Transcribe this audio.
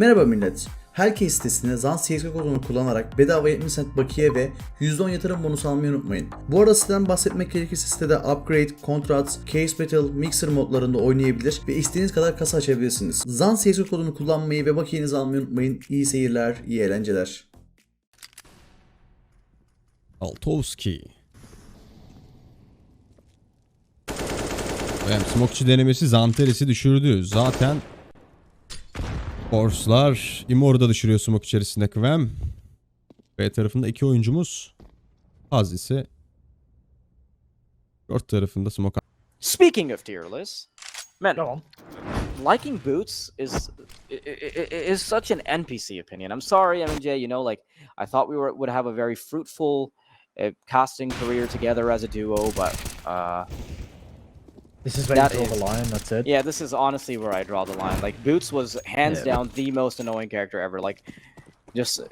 Merhaba millet. Herkes sitesinde ZAN CSGO kodunu kullanarak bedava 70 cent bakiye ve %10 yatırım bonusu almayı unutmayın. Bu arada siteden bahsetmek gerekirse sitede Upgrade, Contract, Case Battle, Mixer modlarında oynayabilir ve istediğiniz kadar kasa açabilirsiniz. ZAN CSGO kodunu kullanmayı ve bakiyenizi almayı unutmayın. İyi seyirler, iyi eğlenceler. Altowski. Evet, Smokçu denemesi Zanteres'i düşürdü. Zaten Force'lar Immor'u da düşürüyor Smoke içerisinde Kvem. B tarafında iki oyuncumuz. Az ise Short tarafında Smoke Speaking of tier man, on. liking boots is is such an NPC opinion. I'm sorry, MJ. You know, like I thought we were would have a very fruitful uh, casting career together as a duo, but uh, This is where That you draw is- the line, that's it. yeah, this is honestly where I draw the line. Like Boots was hands Yeah. down the most annoying character ever. Like, just